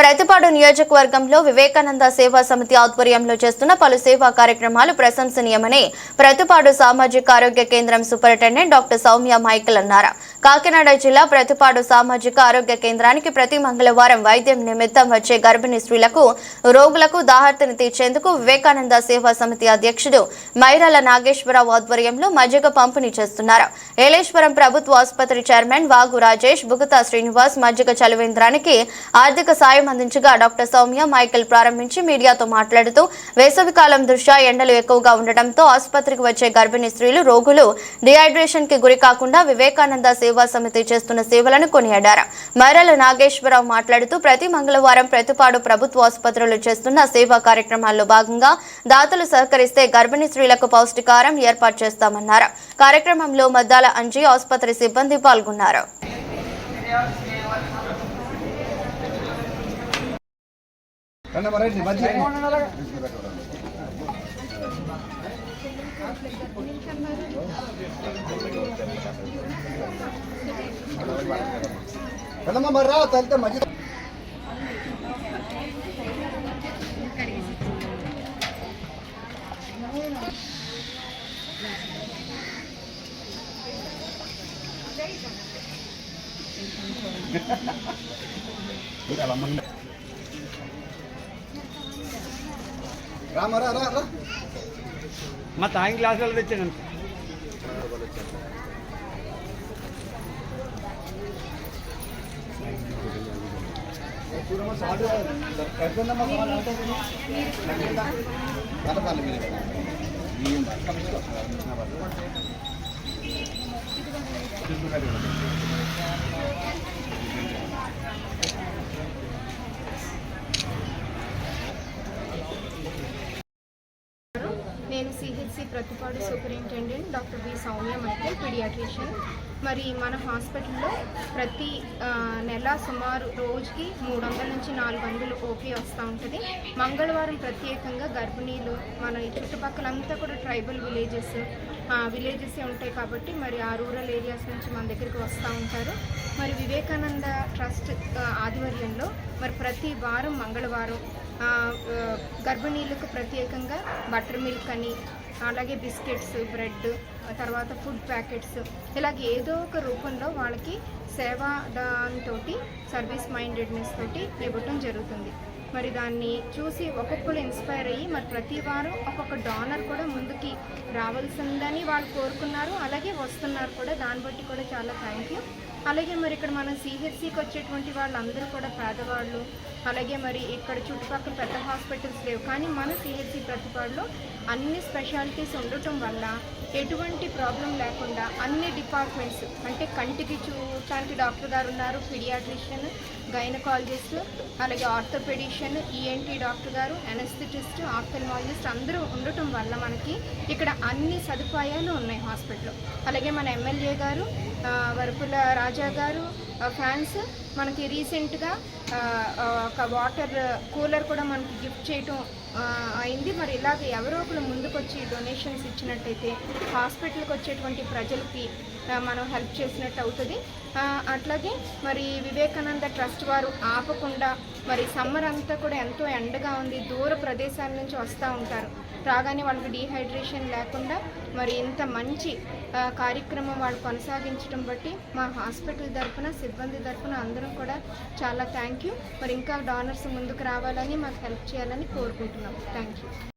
ప్రతిపాడు నియోజకవర్గంలో వివేకానంద సేవా సమితి ఆధ్వర్యంలో చేస్తున్న పలు సేవా కార్యక్రమాలు ప్రశంసనీయమని ప్రతిపాడు సామాజిక ఆరోగ్య కేంద్రం సూపరింటెండెంట్ డాక్టర్ సౌమ్య మైకల్ అన్నారు. కాకినాడ జిల్లా ప్రతిపాడు సామాజిక ఆరోగ్య కేంద్రానికి ప్రతి మంగళవారం వైద్యం నిమిత్తం వచ్చే గర్భిణీ స్త్రీలకు రోగులకు దాహర్తిని తీర్చేందుకు వివేకానంద సేవా సమితి అధ్యక్షుడు మైరాల నాగేశ్వరరావు ఆధ్వర్యంలో మజ్జిగ పంపిణీ చేస్తున్నారు. ఏలేశ్వరం ప్రభుత్వ ఆసుపత్రి చైర్మన్ వాగు రాజేష్ బుగతా శ్రీనివాస్ మజ్జిగ చలవేంద్రానికి ఆర్థిక సాయం అందించగా డాక్టర్ సౌమ్య మైకేల్ ప్రారంభించి మీడియాతో మాట్లాడుతూ వేసవికాలం దృష్ట్యా ఎండలు ఎక్కువగా ఉండటంతో ఆసుపత్రికి వచ్చే గర్భిణీ స్త్రీలు రోగులు డిహైడ్రేషన్కి గురి కాకుండా వివేకానంద సేవ సమితి చేస్తున్న సేవలను కొనియాడారు. మైరాల నాగేశ్వరరావు మాట్లాడుతూ ప్రతి మంగళవారం ప్రతిపాడు ప్రభుత్వ ఆసుపత్రులు చేస్తున్న సేవా కార్యక్రమాల్లో భాగంగా దాతలు సహకరిస్తే గర్భిణీ స్త్రీలకు పౌష్టికారం ఏర్పాటు చేస్తామన్నారు. కార్యక్రమంలో మద్దాల అంజీ ఆసుపత్రి సిబ్బంది పాల్గొన్నారు. కన్నా మరండి మధ్య కన్నమ్మ మరి రా తల్లితే మధ్య రామ రా రా రా మా తాయి గ్లాసులు తెచ్చాను నేను CHC Prathipadu superintendent doctor B Soumya మైతే పీడియాట్రిషియన్. మరి మన హాస్పిటల్లో ప్రతి నెల సుమారు రోజుకి మూడు వందల నుంచి నాలుగు వందలు ఓపీ వస్తూ ఉంటుంది. మంగళవారం ప్రత్యేకంగా గర్భిణీలు మన ఈ చుట్టుపక్కలంతా కూడా ట్రైబల్ విలేజెస్ విలేజెస్ ఉంటాయి కాబట్టి మరి ఆ రూరల్ ఏరియాస్ నుంచి మన దగ్గరికి వస్తూ ఉంటారు. మరి వివేకానంద ట్రస్ట్ ఆధ్వర్యంలో మరి ప్రతి వారం మంగళవారం గర్భిణీలకు ప్రత్యేకంగా బటర్ మిల్క్ అని అలాగే బిస్కెట్స్ బ్రెడ్ తర్వాత ఫుడ్ ప్యాకెట్స్. ఇలాగ ఏదో ఒక రూపంలో వాళ్ళకి సేవా దాంతో సర్వీస్ మైండెడ్నెస్ తోటి ఇవ్వటం జరుగుతుంది. మరి దాన్ని చూసి ఒక్కొక్కరు ఇన్స్పైర్ అయ్యి మరి ప్రతి వారు ఒక్కొక్క డోనర్ కూడా ముందుకి రావాల్సిందని వాళ్ళు కోరుకున్నారు. అలాగే వస్తున్నారు కూడా. దాన్ని బట్టి కూడా చాలా థ్యాంక్ యూ అలాగే మరి ఇక్కడ మనం సిహెచ్సికి వచ్చేటువంటి వాళ్ళందరూ కూడా పేదవాళ్ళు అలాగే మరి ఇక్కడ చుట్టుపక్కల పెద్ద హాస్పిటల్స్ లేవు. కానీ మన సిహెచ్సి ప్రతిపాడులో అన్ని స్పెషాలిటీస్ ఉండటం వల్ల ఎటువంటి ప్రాబ్లం లేకుండా అన్ని డిపార్ట్మెంట్స్ అంటే కంటికి చూడటానికి డాక్టర్ గారు ఉన్నారు పిడియాట్రిషియన్ గైనకాలజిస్ట్ అలాగే ఆర్థోపెడిషియన్ ఈఎన్టీ డాక్టర్ గారు అనస్థిటిస్ట్ ఆప్థల్మాలజిస్ట్ అందరూ ఉండటం వల్ల మనకి ఇక్కడ అన్ని సదుపాయాలు ఉన్నాయి హాస్పిటల్లో. అలాగే మన ఎమ్మెల్యే గారు వరపుల రాజా గారు ఫ్యాన్స్ మనకి రీసెంట్గా ఒక వాటర్ కూలర్ కూడా మనకి గిఫ్ట్ చేయటం అయింది. మరి ఇలాగ ఎవరో ఒకరు ముందుకొచ్చి డొనేషన్స్ ఇచ్చినట్టయితే హాస్పిటల్కి వచ్చేటువంటి ప్రజలకి మనం హెల్ప్ చేసినట్టు అవుతుంది. అట్లాగే మరి వివేకానంద ట్రస్ట్ వారు ఆపకుండా మరి సమ్మర్ అంతా కూడా ఎంతో ఎండగా ఉంది. దూర ప్రదేశాల నుంచి వస్తూ ఉంటారు. రాగానే వాళ్ళకి డీహైడ్రేషన్ లేకుండా మరి ఇంత మంచి కార్యక్రమం వాళ్ళు కొనసాగించడం బట్టి మా హాస్పిటల్ తరఫున సిబ్బంది తరఫున అందరం కూడా చాలా థ్యాంక్ యూ మరి ఇంకా డోనర్స్ ముందుకు రావాలని మాకు హెల్ప్ చేయాలని కోరుకుంటున్నాం. Thank you